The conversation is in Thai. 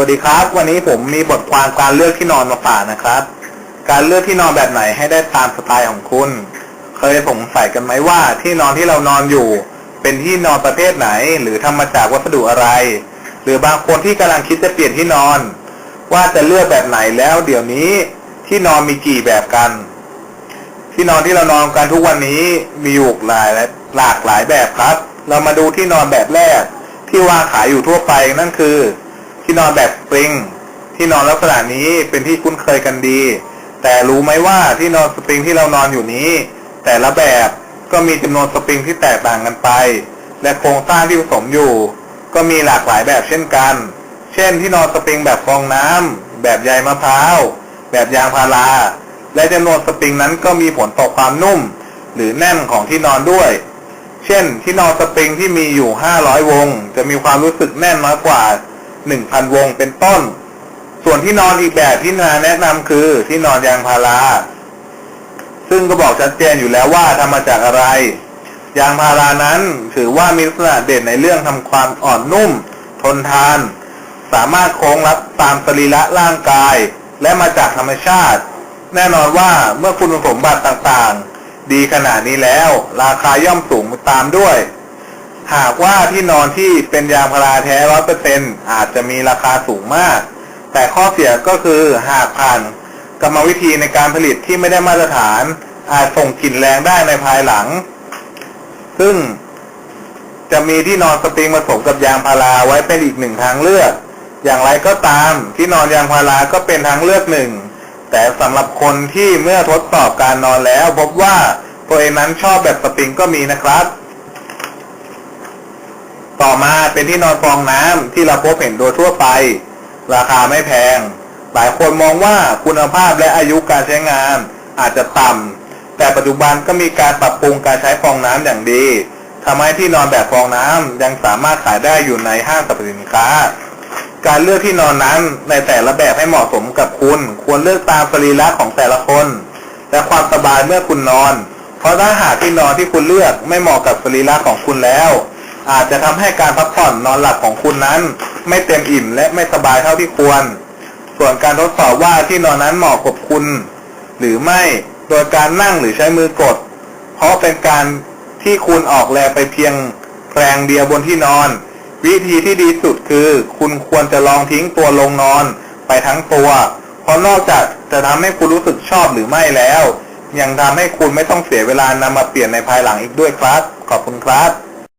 วัสดีครับ วันนี้ผมมีบทความการเลือกที่นอนมาฝากนะครับ การเลือกที่นอนแบบไหนให้ได้ตามสไตล์ของคุณ เคยสงสัยกันไหมว่าที่นอนที่เรานอนอยู่ เป็นที่นอนประเภทไหน หรือทำมาจากวัสดุอะไร หรือบางคนที่กำลังคิดจะเปลี่ยนที่นอน ว่าจะเลือกแบบไหนแล้วเดี๋ยวนี้ที่นอนมีกี่แบบกัน ที่นอนที่เรานอนกันทุกวันนี้มีอยู่หลายหลากหลายแบบครับ เรามาดูที่นอนแบบแรก ที่วางขายอยู่ทั่วไปนั่นคือ ที่นอนแบบสปริง ที่นอนลักษณะนี้เป็นที่คุ้นเคยกันดี แต่รู้ไหมว่าที่นอนสปริงที่เรานอนอยู่นี้ แต่ละแบบก็มีจำนวนสปริงที่แตกต่างกันไป และโครงสร้างที่ผสมอยู่ ก็มีหลากหลายแบบเช่นกัน เช่น ที่นอนสปริงแบบฟองน้ำแบบใยมะพร้าว แบบยางพารา และจำนวนสปริงนั้นก็มีผลต่อความนุ่ม หรือแน่นของที่นอนด้วยเช่น ที่นอนสปริงที่มีอยู่ 500 วง จะมีความรู้สึกแน่นน้อยกว่า 1,000วงเป็นต้น ส่วนที่นอนอีกแบบที่นาแนะนำคือที่นอนยางพารา ซึ่งก็บอกชัดเจนอยู่แล้วว่าทำมาจากอะไร ยางพารานั้นถือว่ามีลักษณะเด่นในเรื่องทำความอ่อนนุ่ม ทนทาน สามารถโค้งรับตามสรีระร่างกาย และมาจากธรรมชาติ แน่นอนว่าเมื่อคุณสมบัติต่างๆ ดีขนาดนี้แล้ว ราคาย่อมสูงตามด้วย หากว่าที่นอนที่เป็นยางพาราแท้ร้อยเปอร์เซ็นอาจจะมีราคาสูงมาก แต่ข้อเสียก็คือหากผ่านกรรมวิธีในการผลิตที่ไม่ได้มาตรฐาน อาจส่งกลิ่นแรงได้ในภายหลัง ซึ่งจะมีที่นอนสปริงผสมกับยางพาราไว้เป็นอีกหนึ่งทางเลือก อย่างไรก็ตามที่นอนยางพาราก็เป็นทางเลือกหนึ่ง แต่สำหรับคนที่เมื่อทดสอบการนอนแล้ว พบว่าตัวเองนั้นชอบแบบสปริงก็มีนะครับ ต่อมาเป็นที่นอนฟองน้ำที่เราพบเห็นโดยทั่วไป ราคาไม่แพง หลายคนมองว่าคุณภาพและอายุการใช้งานอาจจะต่ำแต่ปัจจุบันก็มีการปรับปรุงการใช้ฟองน้ำอย่างดีทำให้ที่นอนแบบฟองน้ำยังสามารถขายได้อยู่ในห้างสรรพสินค้า การเลือกที่นอนนั้นในแต่ละแบบให้เหมาะสมกับคุณ ควรเลือกตามสรีระของแต่ละคน และความสบายเมื่อคุณนอน เพราะถ้าหากที่นอนที่คุณเลือกไม่เหมาะกับสรีระของคุณแล้ว อาจจะทำให้การพักผ่อนนอนหลับของคุณนั้น ไม่เต็มอิ่มและไม่สบายเท่าที่ควร ส่วนการทดสอบว่าที่นอนนั้นเหมาะกับคุณ หรือไม่โดยการนั่งหรือใช้มือกด เพราะเป็นการที่คุณออกแรงไปเพียงแรงเดียวบนที่นอน วิธีที่ดีสุดคือ คุณควรจะลองทิ้งตัวลงนอนไปทั้งตัว เพราะนอกจากจะทำให้คุณรู้สึกชอบหรือไม่แล้ว ยังทำให้คุณไม่ต้องเสียเวลานำมาเปลี่ยนในภายหลังอีกด้วยครับ ขอบคุณครับ